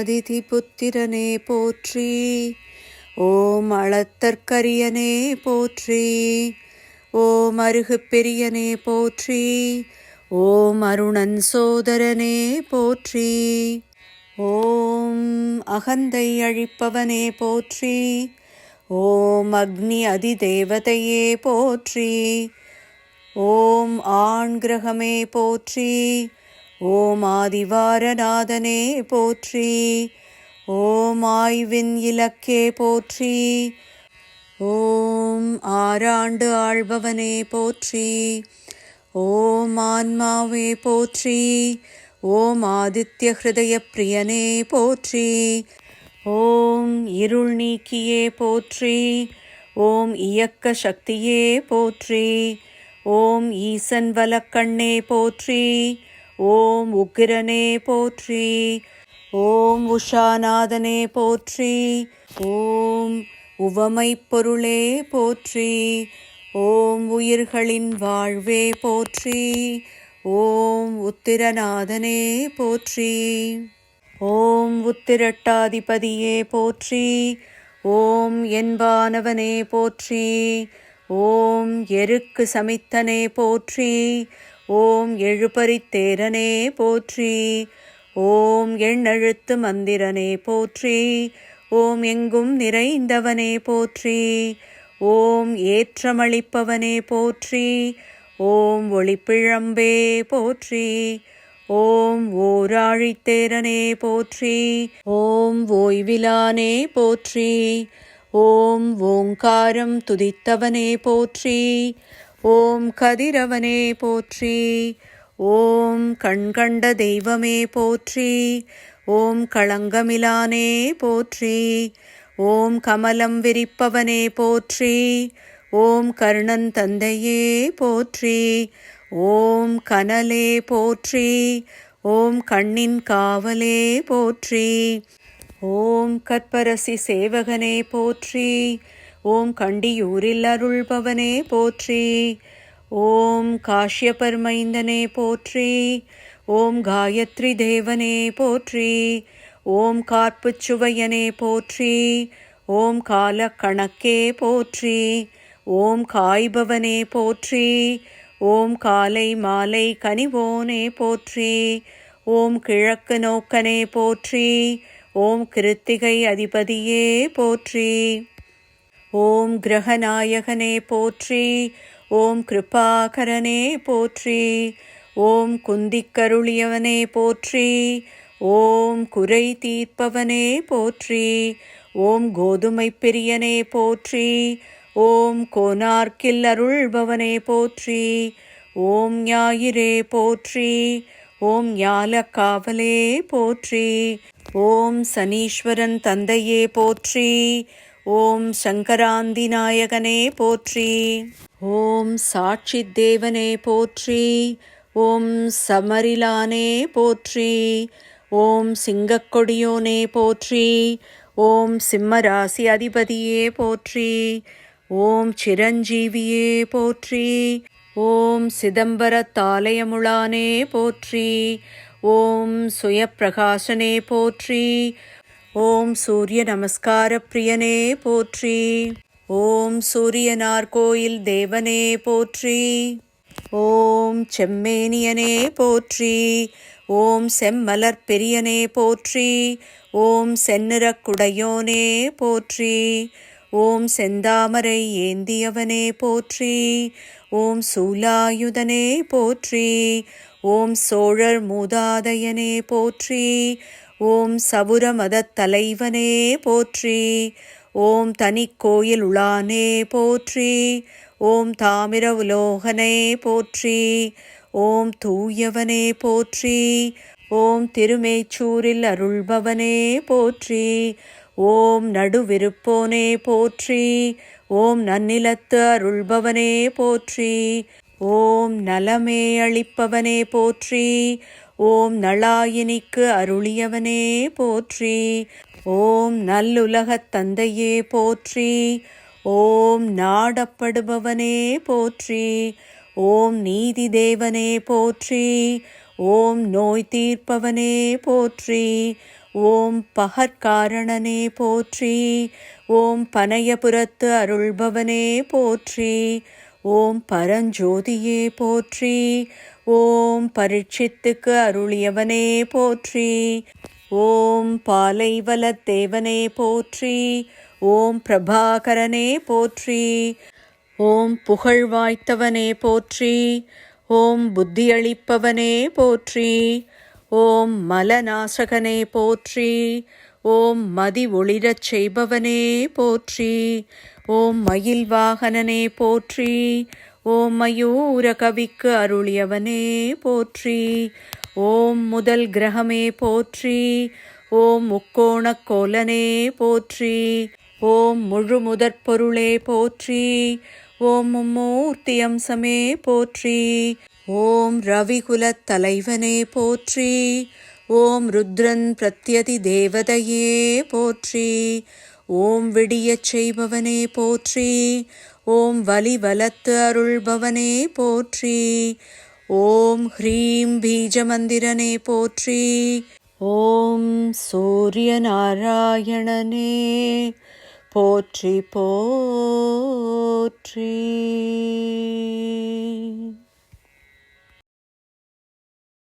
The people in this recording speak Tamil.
அதிதி புத்திரனே போற்றி. ஓம் அளத்தற்கரியனே போற்றி. ஓம் அருகு பெரியனே போற்றி. ஓம் அருணன் சோதரனே போற்றி. ஓம் அகந்தை அழிப்பவனே போற்றி. ஓம் அக்னி அதிதேவதையே போற்றி. ஓம் ஆண் கிரகமே போற்றி. ஓம் ஆதிவாரநாதனே போற்றி. ஓம் ஆய்வின் இலக்கே போற்றி. ஓம் ஆறாண்டு ஆள்பவனே போற்றி. ஓம் ஆன்மாவே போற்றி. ஓம் ஆதித்ய ஹிருதய பிரியனே போற்றி. ஓம் இருள் நீக்கியே போற்றி. ஓம் இயக்க சக்தியே போற்றி. ஓம் ஈசன் வலக்கண்ணே போற்றி. ஓம் உக்கிரனே போற்றி ஓம் உஷாநாதனே போற்றி ஓம் உவமை பொருளே போற்றி ஓம் உயிர்களின் வாழ்வே போற்றி ஓம் உத்திரநாதனே போற்றி ஓம் உத்திரட்டாதிபதியே போற்றி ஓம் என்பானவனே போற்றி ஓம் எருக்கு சமித்தனே போற்றி ஓம் எழுபறித்தேரனே போற்றி. ஓம் எண்ணெழுத்து மந்திரனே போற்றி. ஓம் எங்கும் நிறைந்தவனே போற்றி. ஓம் ஏற்றமளிப்பவனே போற்றி. ஓம் ஒளிப்பிழம்பே போற்றி. ஓம் ஓராழித்தேரனே போற்றி. ஓம் ஓய்விலானே போற்றி. ஓம் ஓங்காரம் துதித்தவனே போற்றி. ஓம் கதிரவனே போற்றி. ஓம் கண்கண்ட தெய்வமே போற்றி. ஓம் களங்கமிலானே போற்றி. ஓம் கமலம் விரிப்பவனே போற்றி. ஓம் கர்ணன் தந்தையே போற்றி. ஓம் கனலே போற்றி. ஓம் கண்ணின் காவலே போற்றி. ஓம் கற்பரசி சேவகனே போற்றி. ஓம் கண்டியூரில் அருள்பவனே போற்றி. ஓம் காஷ்யபர்மைந்தனே போற்றி. ஓம் காயத்ரி தேவனே போற்றி. ஓம் கார்ப்புச் சுவையனே போற்றி. ஓம் கால கணக்கே போற்றி. ஓம் காய்பவனே போற்றி. ஓம் காலை மாலை கனிவோனே போற்றி. ஓம் கிழக்கு நோக்கனே போற்றி. ஓம் கிருத்திகை அதிபதியே போற்றி. ஓம் கிரகநாயகனே போற்றி ஓம் கிருபாகரனே போற்றி ஓம் குந்திக்கருளியவனே போற்றி ஓம் குறை தீர்ப்பவனே போற்றி ஓம் கோதுமை பிரியனே போற்றி ஓம் கோனார்க்கில் அருள்பவனே போற்றி ஓம் ஞாயிறே போற்றி ஓம் ஞாலக்காவலே போற்றி ஓம் சனீஸ்வரன் தந்தையே போற்றி ஓம் சங்கராந்தி நாயகனே போற்றி. ஓம் சாட்சி தேவனே போற்றி. ஓம் சமரிலானே போற்றி. ஓம் சிங்கக்கொடியோனே போற்றி. ஓம் சிம்மராசி அதிபதியே போற்றி. ஓம் சிரஞ்சீவியே போற்றி. ஓம் சிதம்பரத்தாலயமுளானே போற்றி. ஓம் சுயப்பிரகாசனே போற்றி. ஓம் சூரிய நமஸ்கார பிரியனே போற்றி. ஓம் சூரியனார் கோயில் தேவனே போற்றி. ஓம் செம்மேனியனே போற்றி. ஓம் செம்மலர் பெரியனே போற்றி. ஓம் செந்நிறக்குடையோனே போற்றி. ஓம் செந்தாமரை ஏந்தியவனே போற்றி. ஓம் சூலாயுதனே போற்றி. ஓம் சோழர் மூதாதையனே போற்றி. ஓம் சபுர தலைவனே போற்றி. ஓம் தனி கோயில் உளானே போற்றி. ஓம் தாமிர உலோகனே போற்றி. ஓம் தூயவனே போற்றி. ஓம் திருமேச்சூரில் அருள்பவனே போற்றி. ஓம் நடுவிருப்போனே போற்றி. ஓம் நன்னிலத்து அருள்பவனே போற்றி. ஓம் நலமே அளிப்பவனே போற்றி. ஓம் நளாயினிக்கு அருளியவனே போற்றி. ஓம் நல்லுலகத் தந்தையே போற்றி. ஓம் நாடப்படுபவனே போற்றி. ஓம் நீதி தேவனே போற்றி. ஓம் நோய் தீர்ப்பவனே போற்றி. ஓம் பகற்காரணனே போற்றி. ஓம் பனையபுரத்து அருள்பவனே போற்றி. ஓம் பரஞ்சோதியே போற்றி. ஓம் பரீட்சித்துக்கு அருளியவனே போற்றி. ஓம் பாலைவலத்தேவனே போற்றி. ஓம் பிரபாகரனே போற்றி. ஓம் புகழ் வாய்த்தவனே போற்றி. ஓம் புத்தியளிப்பவனே போற்றி. ஓம் மலநாசகனே போற்றி. ஓம் மதி ஒளிரச் செய்பவனே போற்றி. ஓம் மயில் வாகனனே போற்றி. ஓம் மயூர கவிக்கு அருளியவனே போற்றி. ஓம் முதல் கிரகமே போற்றி. ஓம் முக்கோணக் கோலனே போற்றி. ஓம் முழு முதற் பொருளே போற்றி. ஓம் மும்மூர்த்தி அம்சமே போற்றி. ஓம் ரவிகுலத் தலைவனே போற்றி. ஓம் ருத்ரன் பிரத்யதி தேவதையே போற்றி. ஓம் விடியச் செய்பவனே போற்றி. ஓம் வலி வலத்து அருள்பவனே போற்றி. ஓம் ஹ்ரீம் பீஜமந்திரனே போற்றி. ஓம் சூரிய நாராயணனே போற்றி போற்றி.